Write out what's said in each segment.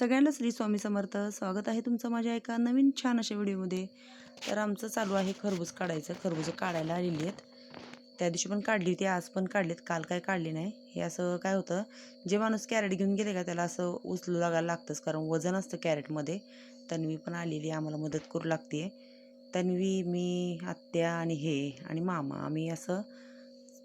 सगळ्यांना श्री स्वामी समर्थ. स्वागत आहे तुमचं माझ्या एका नवीन छान अशा व्हिडिओमध्ये. तर आमचं चालू आहे खरबूज काढायचं. खरबूज काढायला आलेली आहेत. त्या दिवशी पण काढली होती आज पण काढलीत. काल काय काढली नाही. हे असं काय होतं जे माणूस कॅरेट घेऊन गेले का त्याला असं उचलू लागायला लागतंच. कारण वजन असतं कॅरेटमध्ये तन्वी पण आलेली आम्हाला मदत करू लागते तन्वी मी आत्या आणि हे आणि मामा आम्ही असं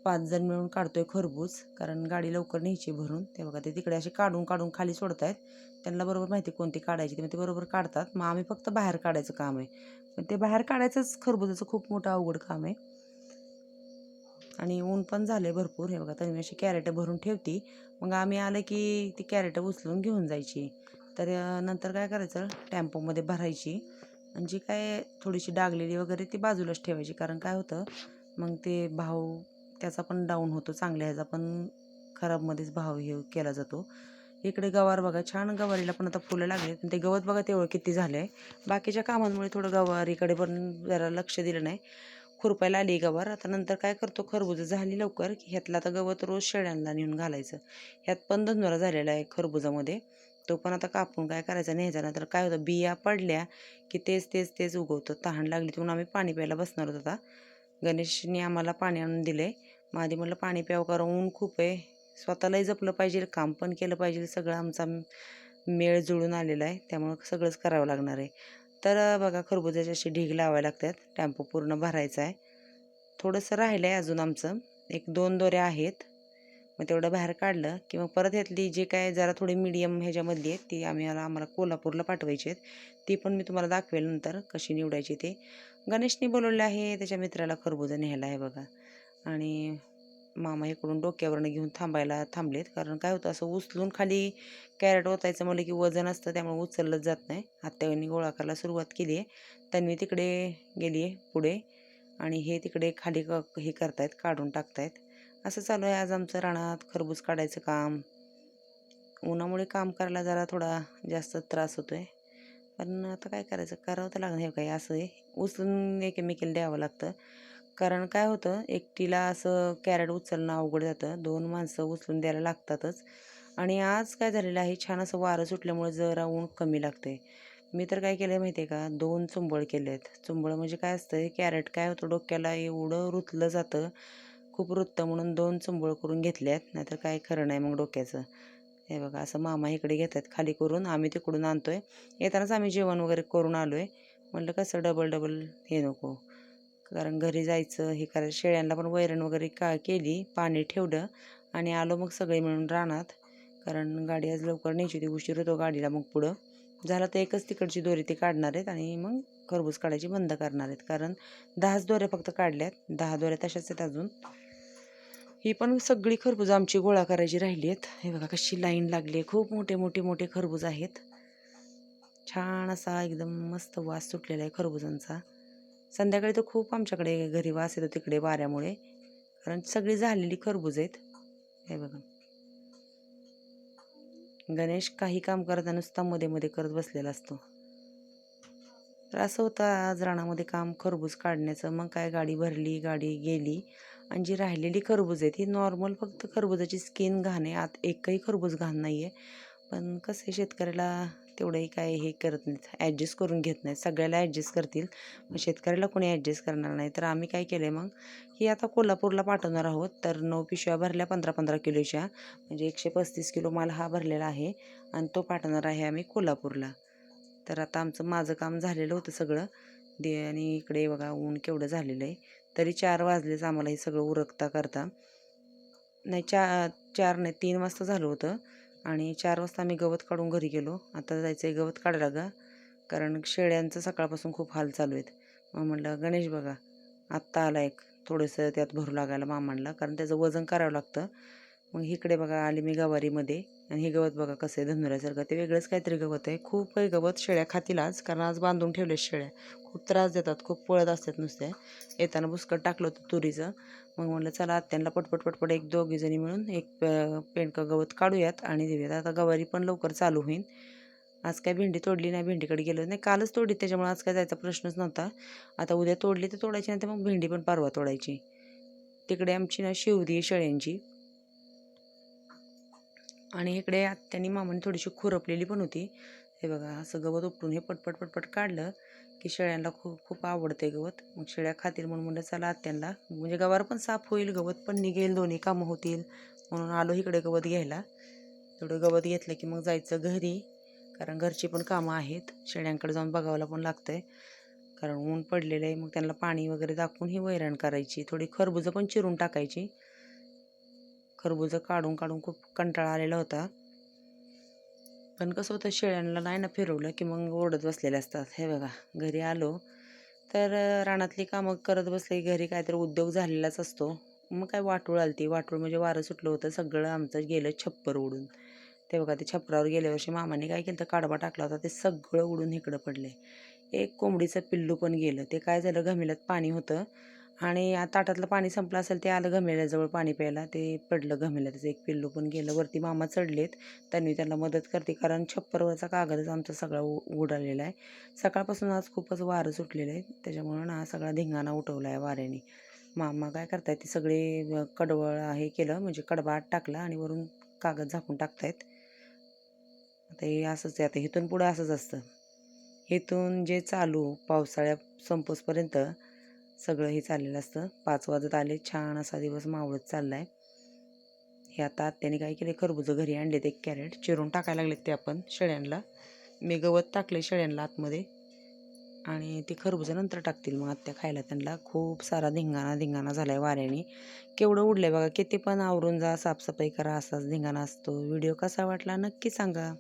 पाच जण मिळून काढतोय खरबूज कारण गाडी लवकर न्यायची भरून. ते बघा ते तिकडे असे काढून काढून खाली सोडतायत. त्यांना बरोबर माहिती कोणती काढायची ते ते बरोबर काढतात. मग आम्ही फक्त बाहेर काढायचं काम आहे. पण ते बाहेर काढायचंच खरबुजाचं खूप मोठं अवघड काम आहे. आणि ऊन पण झाले भरपूर. हे बघा त्यांनी अशी कॅरेटं भरून ठेवती. मग आम्ही आलं की ती कॅरेटं उचलून घेऊन जायची. तर नंतर काय करायचं? टॅम्पोमध्ये भरायची. आणि जी काय थोडीशी डागलेली वगैरे ती बाजूलाच ठेवायची. कारण काय होतं? मग ते भाऊ त्याचा पण डाऊन होतो चांगल्या ह्याचा पण खराबमध्येच भाव हे केला जातो. इकडे गवार बघा छान गवारीला पण आता फुलं लागले पण ते गवत बघा तेवढं किती झालं आहे बाकीच्या कामांमुळे थोडं गवारीकडे पण जरा लक्ष दिलं नाही. खुरपायला आली गवार. आता नंतर काय करतो खरबूज झाली लवकर. की ह्यातलं आता गवत रोज शेळ्यांना नेऊन घालायचं. ह्यात पण धंदोरा झालेला आहे खरबुजामध्ये. तो पण आता कापून काय करायचा न्यायचा नंतर तर काय होतं बिया पडल्या की तेच तेच तेच उगवतं. तहान लागली म्हणून आम्ही पाणी प्यायला बसणार होतो आता. गणेशने आम्हाला पाणी आणून दिलं आहे मग आधी म्हटलं पाणी प्यावं कारण ऊन खूप आहे. स्वतःलाही जपलं पाहिजे काम पण केलं पाहिजे. सगळं आमचा मेळ जुळून आलेला आहे. त्यामुळं सगळंच करावं लागणार आहे. तर बघा खरबुजाचे असे ढीग लावायला लागतात. टॅम्पो पूर्ण भरायचा आहे. थोडंसं राहिलं आहे अजून आमचं. एक दोन दोऱ्या आहेत. मग तेवढं बाहेर काढलं की मग परत ह्यातली जे काय जरा थोडी मीडियम ह्याच्यामधली आहेत ती आम्ही आम्हाला कोल्हापूरला पाठवायची आहेत. ती पण मी तुम्हाला दाखवेल नंतर कशी निवडायची ते. गणेशने बोलवलं आहे त्याच्या मित्राला खरबुजा न्यायला आहे बघा. आणि मामा इकडून डोक्यावरनं घेऊन थांबायला थांबलेत. कारण काय होतं असं उचलून खाली कॅरेट ओतायचं म्हणलं की वजन असतं त्यामुळे उचललंच जात नाही. आत्यावरनी गोळा करायला सुरुवात केली आहे त्यांनी तिकडे गेली आहे पुढे आणि हे तिकडे खाली क हे करतायत काढून टाकतायत. असं चालू आहे आज आमचं रानात खरबूज काढायचं काम. उन्हामुळे काम करायला जरा थोडा जास्त त्रास होतो आहे पण आता काय करायचं? करावं तर लागणार हे काही असं आहे. उचलून एकमेकीला द्यावं लागतं. कारण काय होतं एकटीला असं कॅरेट उचलणं अवघड जातं. दोन माणसं उचलून द्यायला लागतातच. आणि आज काय झालेलं आहे छान असं वारं सुटल्यामुळे जरा ऊन कमी लागते मी तर काय केलं आहे माहिती आहे का दोन चुंबळ केले आहेत चुंबळ म्हणजे काय असतं कॅरेट काय होतं डोक्याला एवढं रुतलं जातं खूप रुततं म्हणून दोन चुंबळ करून घेतले आहेत नाहीतर काय खरं नाही मग डोक्याचं. हे बघा असं मामा इकडे घेतात खाली करून आम्ही तिकडून आणतो आहे येतानाच आम्ही जेवण वगैरे करून आलो आहे म्हटलं कसं डबल डबल हे नको. कारण घरी जायचं हे करायचं. शेळ्यांना पण वैरण वगैरे का केली पाणी ठेवलं आणि आलो मग सगळे मिळून रानात. कारण गाडी आज लवकर न्यायची होती उशीर होतो गाडीला मग पुढं. झालं तर एकच तिकडची दोरी ते काढणार आहेत आणि मग खरबूज काढायची बंद करणार आहेत. कारण दहाच दोऱ्या फक्त काढल्यात. दहा दोऱ्या तशाच आहेत अजून. ही पण सगळी खरबूज आमची गोळा करायची राहिली आहेत. हे बघा कशी लाईन लागली आहे. खूप मोठे मोठे मोठे खरबूज आहेत. छान असा एकदम मस्त वास सुटलेला आहे खरबुजांचा. संध्याकाळी तर खूप आमच्याकडे घरी वास येतो तिकडे वाऱ्यामुळे. कारण सगळी झालेली खरबूज आहेत. हे बघा. गणेश काही काम करता नुसता मध्ये मध्ये करत बसलेला असतो. तर असं होतं आज रानामध्ये काम खरबूज काढण्याचं. मग काय गाडी भरली गाडी गेली आणि जी राहिलेली खरबूज आहेत ही नॉर्मल फक्त खरबुजाची स्किन घाण आहे. आत एकही खरबूज घाण नाही आहे पण कसं आहे शेतकऱ्याला तेवढंही काय हे करत नाहीत. ॲडजस्ट करून घेत नाहीत. सगळ्याला ॲडजस्ट करतील. मग शेतकऱ्याला कोणी ॲडजस्ट करणार नाही. तर आम्ही काय केलं आहे मग? ही आता कोल्हापूरला पाठवणार आहोत. तर नऊ पिशव्या भरल्या पंधरा पंधरा किलोच्या. म्हणजे एकशे पस्तीस किलो माल हा भरलेला आहे. आणि तो पाठवणार आहे आम्ही कोल्हापूरला. तर आता आमचं माझं काम झालेलं होतं सगळं. दे आणि इकडे बघा ऊन केवढं झालेलं आहे. तरी चार वाजलेच आम्हाला हे सगळं उरकता करता. नाही चा चार नाही तीन वाजता झालं होतं. आणि चार वाजता आम्ही गवत काढून घरी गेलो. आता जायचं आहे गवत काढायला गा. कारण शेळ्यांचं सकाळपासून खूप हाल चालू आहेत. मग म्हटलं गणेश बघा आत्ता आला एक. थोडंसं त्यात भरू लागायला मामांना कारण त्याचं वजन करावं लागतं. मग इकडे बघा आले मी गवारीमध्ये. आणि हे गवत बघा कसं आहे धनुऱ्यासारखं. ते वेगळंच काहीतरी गवत आहे. खूप काही गवत शेळ्या खातील आज कारण आज बांधून ठेवले शेळ्या. खूप त्रास देतात खूप पळत असतात नुसत्या येताना बुसकट टाकलं होतं तुरीचं. मग म्हटलं चला आत्यांना पटपट पटपट एक दोघी जणी मिळून एक प- पेंडकं गवत काढूयात आणि देऊयात. आता गवारी पण लवकर चालू होईल. आज काय भेंडी तोडली नाही भेंडीकडे गेलो नाही. कालच तोडली त्याच्यामुळे आज काय जायचा प्रश्नच नव्हता. आता उद्या तोडली तर तोडायची नाही तर मग भेंडी पण परवा तोडायची. तिकडे आमची ना शिवदी शेळ्यांची. आणि इकडे आत्यानी मामाने थोडीशी खुरपलेली पण होती. हे बघा असं गवत उपटून हे पटपट पटपट काढलं की शेळ्यांना खूप खूप आवडते गवत. मग शेळ्या खातील म्हणून म्हणलं चला आत्यांना. म्हणजे गवार पण साफ होईल गवत पण निघेल दोन्ही कामं होतील. म्हणून आलो इकडे गवत घ्यायला. थोडं गवत घेतलं की मग जायचं घरी कारण घरची पण कामं आहेत. शेळ्यांकडे जाऊन बघावला पण लागतं आहे कारण ऊन पडलेलं आहे मग त्यांना पाणी वगैरे दाखवून ही वैरण करायची. थोडी खरबुजं पण चिरून टाकायची. खरबुजं काढून काढून खूप कंटाळा आलेला होता. पण कसं होतं शेळ्यांना नाही ना फिरवलं की मग ओढत बसलेले असतात. हे बघा घरी आलो तर रानातली कामं करत बसले घरी काहीतरी उद्योग झालेलाच असतो. मग काय वाटूळ आलती. वाटूळ म्हणजे वारं सुटलं होतं सगळं आमचं गेलं छप्पर उडून ते बघा ते छप्परावर गेल्या वर्षी मामाने काय केलं तर काडबा टाकला होता ते सगळं उडून इकडं पडले. एक कोंबडीचं पिल्लू पण गेलं. ते काय झालं घमिल्यात पाणी होतं. आणि आ- ताटातलं पाणी संपलं असेल ते आलं घमेल्याजवळ पाणी प्यायला. ते पडलं घमेल्याचं एक पिल्लू पण गेलं. वरती मामा चढलेत. त्यांनी त्यांना मदत करते कारण छप्परवरचा कागदच आमचा सगळा उ उडालेला आहे. सकाळपासून आज खूपच वारं सुटलेलं आहे. त्याच्यामुळं ना हा सगळा धिंगाणा उठवला आहे वाऱ्याने. मामा काय करतायत ते सगळे कडवळ हे केलं म्हणजे कडबा आत टाकला आणि वरून कागद झाकून टाकतायत. आता हे असंच आहे. आता इथून पुढं असंच असतं. इथून जे चालू पावसाळ्या संपोसपर्यंत सगळं हे चाललेलं असतं. पाच वाजत आले. छान असा दिवस मावळत चालला आहे हे आता आत्याने काय केले खरबुजं घरी आणलेत एक कॅरेट. चिरून टाकायला लागलेत ते आपण शेळ्यांना मी गवत टाकले शेळ्यांना आतमध्ये. आणि ते खरबुजं नंतर टाकतील मग आत्या खायला. त्यांना खूप सारा धिंगाणा धिंगाणा झाला आहे वाऱ्याने. केवढं उडलं आहे बघा. किती पण आवरून जा साफसफाई करा. असाच धिंगाणा असतो. व्हिडिओ कसा वाटला नक्की सांगा.